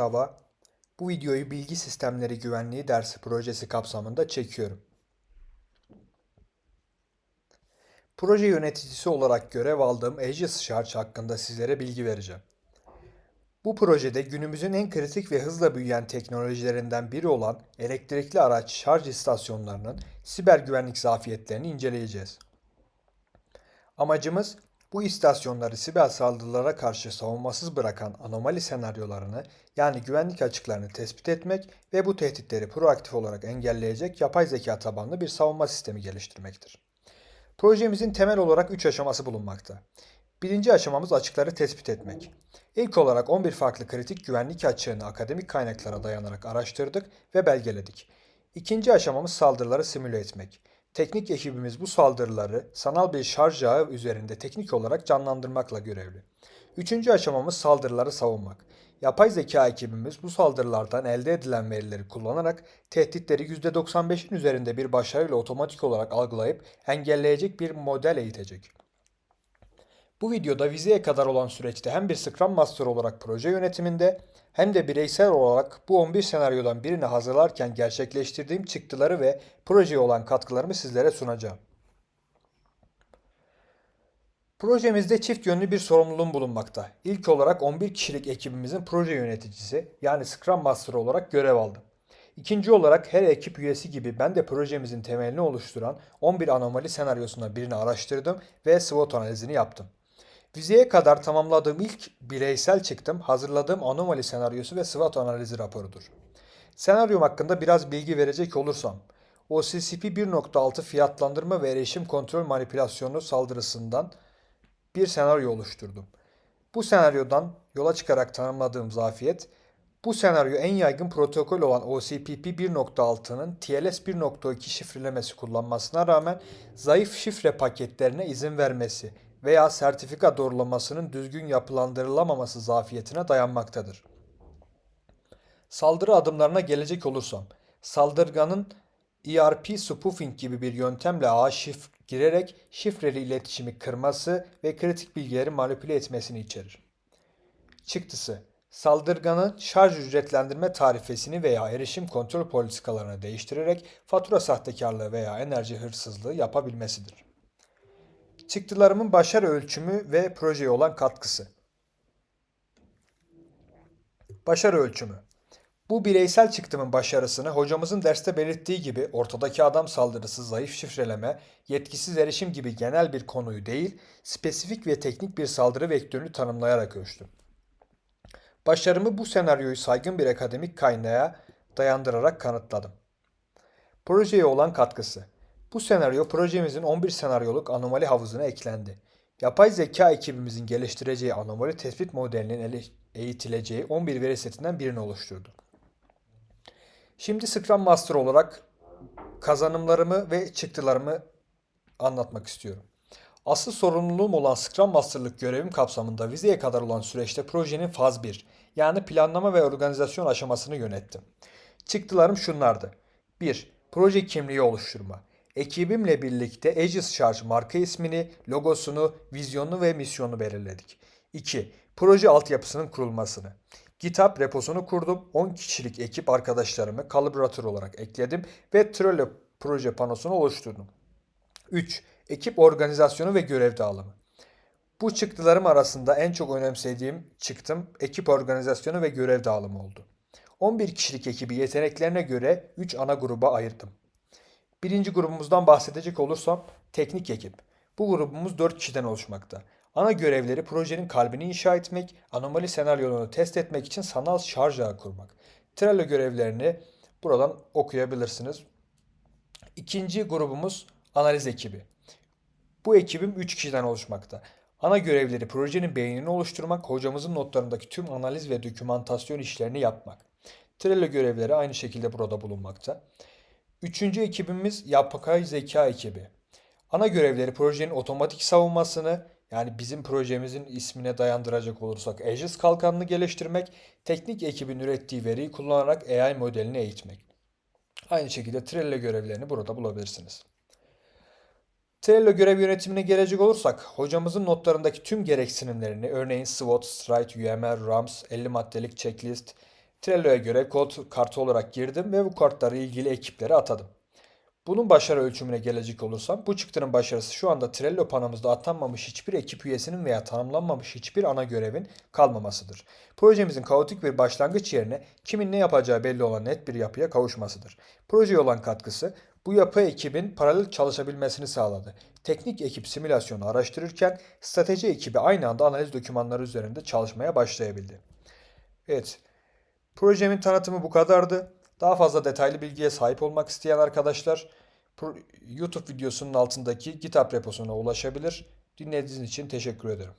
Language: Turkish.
Merhaba. Bu videoyu Bilgi Sistemleri Güvenliği dersi projesi kapsamında çekiyorum. Proje yöneticisi olarak görev aldığım Aegis Charge hakkında sizlere bilgi vereceğim. Bu projede günümüzün en kritik ve hızla büyüyen teknolojilerinden biri olan elektrikli araç şarj istasyonlarının siber güvenlik zafiyetlerini inceleyeceğiz. Amacımız bu istasyonları siber saldırılara karşı savunmasız bırakan anomali senaryolarını yani güvenlik açıklarını tespit etmek ve bu tehditleri proaktif olarak engelleyecek yapay zeka tabanlı bir savunma sistemi geliştirmektir. Projemizin temel olarak 3 aşaması bulunmakta. Birinci aşamamız açıkları tespit etmek. İlk olarak 11 farklı kritik güvenlik açığını akademik kaynaklara dayanarak araştırdık ve belgeledik. İkinci aşamamız saldırıları simüle etmek. Teknik ekibimiz bu saldırıları sanal bir şarj ağı üzerinde teknik olarak canlandırmakla görevli. Üçüncü aşamamız saldırıları savunmak. Yapay zeka ekibimiz bu saldırılardan elde edilen verileri kullanarak tehditleri %95'in üzerinde bir başarıyla otomatik olarak algılayıp engelleyecek bir model eğitecek. Bu videoda vizeye kadar olan süreçte hem bir Scrum Master olarak proje yönetiminde hem de bireysel olarak bu 11 senaryodan birini hazırlarken gerçekleştirdiğim çıktıları ve projeye olan katkılarımı sizlere sunacağım. Projemizde çift yönlü bir sorumluluğum bulunmakta. İlk olarak 11 kişilik ekibimizin proje yöneticisi yani Scrum Master olarak görev aldım. İkinci olarak her ekip üyesi gibi ben de projemizin temelini oluşturan 11 anomali senaryosuna birini araştırdım ve SWOT analizini yaptım. Vizeye kadar tamamladığım ilk bireysel çıktım hazırladığım anomali senaryosu ve SWOT analizi raporudur. Senaryom hakkında biraz bilgi verecek olursam, OCCP 1.6 fiyatlandırma ve erişim kontrol manipülasyonu saldırısından bir senaryo oluşturdum. Bu senaryodan yola çıkarak tanımladığım zafiyet, bu senaryo en yaygın protokol olan OCPP 1.6'nın TLS 1.2 şifrelemesi kullanmasına rağmen zayıf şifre paketlerine izin vermesi veya sertifika doğrulamasının düzgün yapılandırılamaması zafiyetine dayanmaktadır. Saldırı adımlarına gelecek olursam, saldırganın ERP spoofing gibi bir yöntemle ağa şif girerek şifreli iletişimi kırması ve kritik bilgileri manipüle etmesini içerir. Çıktısı Saldırganın şarj ücretlendirme tarifesini veya erişim kontrol politikalarını değiştirerek fatura sahtekarlığı veya enerji hırsızlığı yapabilmesidir. Çıktılarımın başarı ölçümü ve projeye olan katkısı. Başarı ölçümü. Bu bireysel çıktımın başarısını hocamızın derste belirttiği gibi ortadaki adam saldırısı, zayıf şifreleme, yetkisiz erişim gibi genel bir konuyu değil, spesifik ve teknik bir saldırı vektörünü tanımlayarak ölçtüm. Başarımı bu senaryoyu saygın bir akademik kaynağa dayandırarak kanıtladım. Projeye olan katkısı. Bu senaryo projemizin 11 senaryoluk anomali havuzuna eklendi. Yapay zeka ekibimizin geliştireceği anomali tespit modelinin eğitileceği 11 veri setinden birini oluşturdu. Şimdi Scrum Master olarak kazanımlarımı ve çıktılarımı anlatmak istiyorum. Asıl sorumluluğum olan Scrum Master'lık görevim kapsamında vizeye kadar olan süreçte projenin faz 1 yani planlama ve organizasyon aşamasını yönettim. Çıktılarım şunlardı. 1. Proje kimliği oluşturma. Ekibimle birlikte Aegis Charge marka ismini, logosunu, vizyonunu ve misyonunu belirledik. 2. Proje altyapısının kurulmasını. GitHub reposunu kurdum. 10 kişilik ekip arkadaşlarımı kalibrator olarak ekledim ve Trello proje panosunu oluşturdum. 3. Ekip organizasyonu ve görev dağılımı. Bu çıktılarım arasında en çok önemsediğim çıktım ekip organizasyonu ve görev dağılımı oldu. 11 kişilik ekibi yeteneklerine göre 3 ana gruba ayırdım. Birinci grubumuzdan bahsedecek olursam teknik ekip. Bu grubumuz 4 kişiden oluşmakta. Ana görevleri projenin kalbini inşa etmek, anomali senaryolarını test etmek için sanal şarj ağı kurmak. Trello görevlerini buradan okuyabilirsiniz. İkinci grubumuz analiz ekibi. Bu ekibim 3 kişiden oluşmakta. Ana görevleri projenin beynini oluşturmak, hocamızın notlarındaki tüm analiz ve dokümantasyon işlerini yapmak. Trello görevleri aynı şekilde burada bulunmakta. Üçüncü ekibimiz yapay zeka ekibi. Ana görevleri projenin otomatik savunmasını, yani bizim projemizin ismine dayandıracak olursak Aegis kalkanını geliştirmek, teknik ekibin ürettiği veriyi kullanarak AI modelini eğitmek. Aynı şekilde Trello görevlerini burada bulabilirsiniz. Trello görev yönetimine gelecek olursak, hocamızın notlarındaki tüm gereksinimlerini, örneğin SWOT, STRIDE, UML, RAMS, 50 maddelik checklist Trello'ya göre kod kartı olarak girdim ve bu kartları ilgili ekiplere atadım. Bunun başarı ölçümüne gelecek olursam bu çıktının başarısı şu anda Trello panomuzda atanmamış hiçbir ekip üyesinin veya tanımlanmamış hiçbir ana görevin kalmamasıdır. Projemizin kaotik bir başlangıç yerine kimin ne yapacağı belli olan net bir yapıya kavuşmasıdır. Projeye olan katkısı bu yapı ekibin paralel çalışabilmesini sağladı. Teknik ekip simülasyonu araştırırken strateji ekibi aynı anda analiz dokümanları üzerinde çalışmaya başlayabildi. Evet, Projemin tanıtımı bu kadardı. Daha fazla detaylı bilgiye sahip olmak isteyen arkadaşlar YouTube videosunun altındaki GitHub reposuna ulaşabilir. Dinlediğiniz için teşekkür ederim.